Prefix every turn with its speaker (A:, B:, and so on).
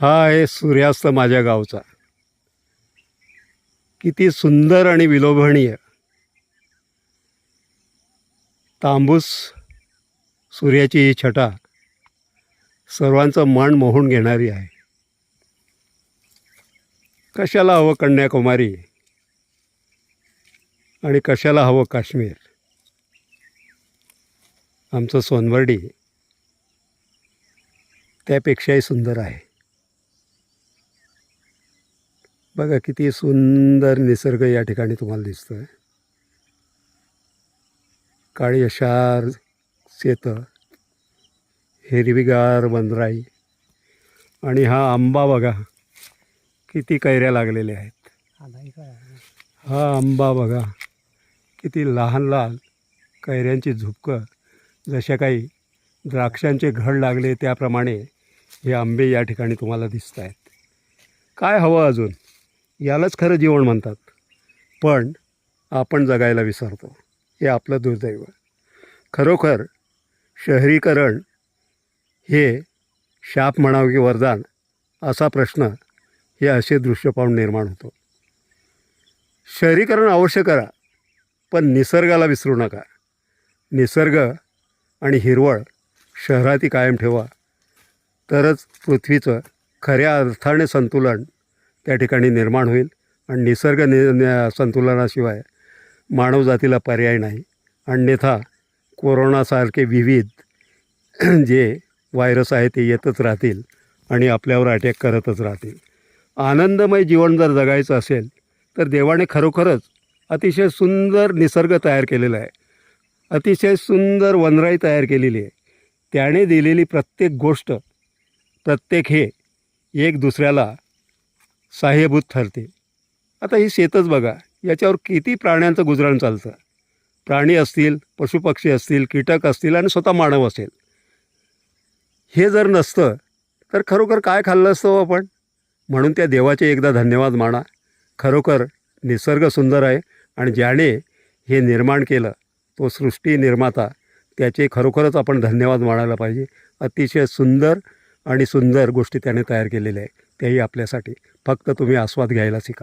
A: हा आहे सूर्यास्त माझ्या गावचा. किती सुंदर आणि विलोभनीय. तांबूस सूर्याची ही छटा सर्वांचं मन मोहून घेणारी आहे. कशाला हवं कन्याकुमारी? आणि कशाला हवं काश्मीर? आमचं सोनवर्डी त्यापेक्षाही सुंदर आहे. बघा किती सुंदर निसर्ग या ठिकाणी तुम्हाला दिसतोय. काळी अशार शेतं हिरवीगार वनराई आणि हा आंबा बघा किती कैऱ्या लागलेल्या आहेत. हा आंबा बघा किती लहान लहान कैऱ्यांची झुपकं. जशा काही द्राक्षांचे घड लागले त्याप्रमाणे हे आंबे या ठिकाणी तुम्हाला दिसत आहेत काय हवं अजून? यालाच खरं जीवन म्हणतात. पण आपण जगायला विसरतो. हे आपलं दुर्दैव खरोखर शहरीकरण हे शाप म्हणावं की वरदान असा प्रश्न हे असे दृश्य पाहून निर्माण होतो. शहरीकरण अवश्य करा पण निसर्गाला विसरू नका. निसर्ग आणि हिरवळ शहराती कायम ठेवा. तरच पृथ्वीचं खऱ्या अर्थाने संतुलन त्या ठिकाणी निर्माण होईल. आणि निसर्ग नि संतुलनाशिवाय मानवजातीला पर्याय नाही. अन्यथा कोरोनासारखे विविध जे व्हायरस आहे ते येतच राहतील आणि आपल्यावर अटॅक करतच राहतील. आनंदमय जीवन जर जगायचं असेल तर देवाने खरोखरच अतिशय सुंदर निसर्ग तयार केलेला आहे. अतिशय सुंदर वनराई तयार केलेली आहे. त्याने दिलेली प्रत्येक गोष्ट प्रत्येक हे एक दुसऱ्याला सहाय्यभूत ठरते. आता ही शेतच बघा याच्यावर किती प्राण्यांचं गुजरण चालतं. प्राणी असतील पशुपक्षी असतील कीटक असतील आणि स्वतः मानव असेल. हे जर नसतं तर खरोखर काय खाल्लं असतं आपण? म्हणून त्या देवाचे एकदा धन्यवाद माना. खरोखर निसर्ग सुंदर आहे आणि ज्याने हे निर्माण केलं तो सृष्टी निर्माता त्याचे खरोखरच आपण धन्यवाद मानायला पाहिजे. अतिशय सुंदर आणि सुंदर गोष्टी त्याने तयार केलेल्या आहे त्याही आपल्यासाठी. फक्त तुम्ही आस्वाद घ्यायला शिका.